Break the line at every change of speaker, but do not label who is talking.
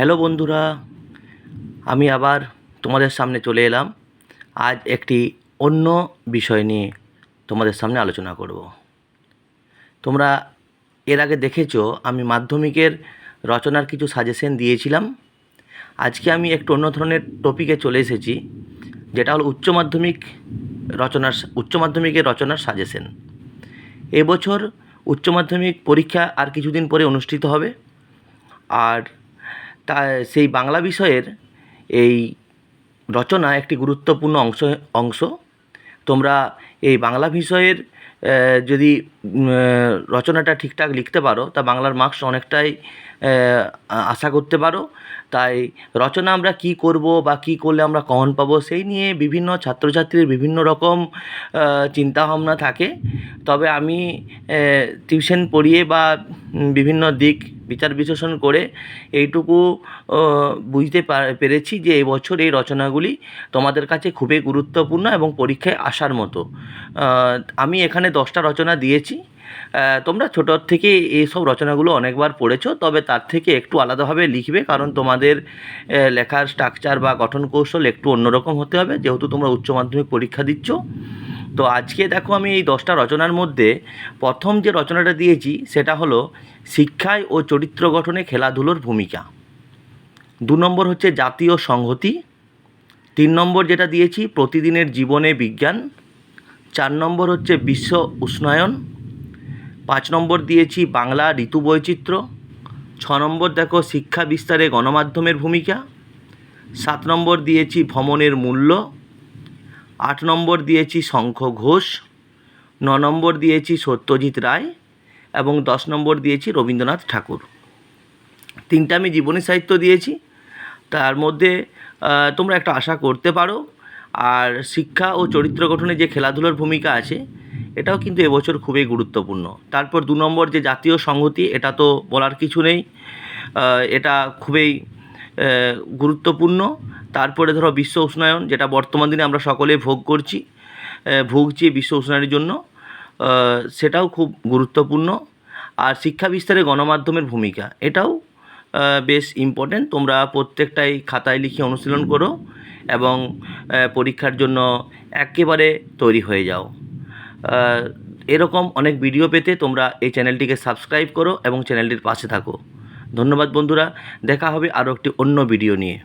Hello বন্ধুরা, আমি আবার তোমাদের সামনে চলে এলাম। আজ একটি অন্য বিষয় নিয়ে তোমাদের সামনে আলোচনা করব। তোমরা এর আগে দেখেছ, আমি মাধ্যমিকের রচনার কিছু সাজেশন দিয়েছিলাম। আজকে আমি একটু অন্য ধরনের টপিকে চলে এসেছি, যেটা হলো উচ্চ মাধ্যমিক রচনার, উচ্চ মাধ্যমিকের রচনার সাজেশন এবছর উচ্চ মাধ্যমিক পরীক্ষা আর কিছুদিন পরে অনুষ্ঠিত হবে। আর তা, সেই বাংলা বিষয়ের এই রচনা একটি গুরুত্বপূর্ণ অংশ অংশ। তোমরা এই বাংলা বিষয়ের যদি রচনাটা ঠিকঠাক লিখতে পারো, তা বাংলার মার্কস অনেকটাই আশা করতে পারো। তাই রচনা আমরা কি করব বা কি করলে আমরা কমন পাবো, সেই নিয়ে বিভিন্ন ছাত্রছাত্রীর বিভিন্ন রকম চিন্তাভাবনা থাকে। তবে আমি টিউশন পড়িয়ে বা বিভিন্ন দিক বিচার বিশ্লেষণ করে এইটুকু বুঝতে পেরেছি যে এবছর এই রচনাগুলি তোমাদের কাছে খুবই গুরুত্বপূর্ণ এবং পরীক্ষায় আসার মতো। আমি এখানে দশটা রচনা দিয়েছি। তোমরা ছোটোর থেকে এইসব রচনাগুলো অনেকবার পড়েছো, তবে তার থেকে একটু আলাদাভাবে লিখবে, কারণ তোমাদের লেখার স্ট্রাকচার বা গঠন কৌশল একটু অন্যরকম হতে হবে। যেহেতু তোমরা উচ্চ মাধ্যমিক পরীক্ষা দিচ্ছ তো আজকে দেখো আমি এই দশটা রচনার মধ্যে প্রথম যে রচনাটা দিয়েছি, সেটা হলো শিক্ষায় ও চরিত্র গঠনে খেলাধুলোর ভূমিকা। দু নম্বর হচ্ছে জাতীয় সংহতি। তিন নম্বর যেটা দিয়েছি, প্রতিদিনের জীবনে বিজ্ঞান। চার নম্বর হচ্ছে বিশ্ব উষ্ণায়ন। পাঁচ নম্বর দিয়েছি বাংলা ঋতু বৈচিত্র্য। ছ নম্বর দেখো শিক্ষা বিস্তারে গণমাধ্যমের ভূমিকা। সাত নম্বর দিয়েছি ভ্রমণের মূল্য। আট নম্বর দিয়েছি শঙ্খ ঘোষ, ন নম্বর দিয়েছি সত্যজিৎ রায় এবং দশ নম্বর দিয়েছি রবীন্দ্রনাথ ঠাকুর। তিনটা আমি জীবনী সাহিত্য দিয়েছি। তার মধ্যে তোমরা একটা আশা করতে পারো, আর শিক্ষা ও চরিত্র গঠনে যে খেলাধুলার ভূমিকা আছে, এটাও কিন্তু এবছর খুবই গুরুত্বপূর্ণ। তারপর দু নম্বর যে জাতীয় সংহতি, এটা তো বলার কিছু নেই। এটা খুবই গুরুত্বপূর্ণ। তারপরে ধরো বিশ্ব উষ্ণায়ন, যেটা বর্তমান দিনে আমরা সকলে ভোগ করছি ভুগছি বিশ্ব উষ্ণায়নের জন্য সেটাও খুব গুরুত্বপূর্ণ। আর শিক্ষা বিস্তারে গণমাধ্যমের ভূমিকা, এটাও বেশ ইম্পর্ট্যান্ট তোমরা প্রত্যেকটাই খাতায় লিখে অনুশীলন করো এবং পরীক্ষার জন্য একেবারে তৈরি হয়ে যাও। এরকম অনেক ভিডিও পেতে তোমরা এই চ্যানেলটিকে সাবস্ক্রাইব করো এবং চ্যানেলটির পাশে থাকো। ধন্যবাদ বন্ধুরা, দেখা হবে আরও একটি অন্য ভিডিও নিয়ে।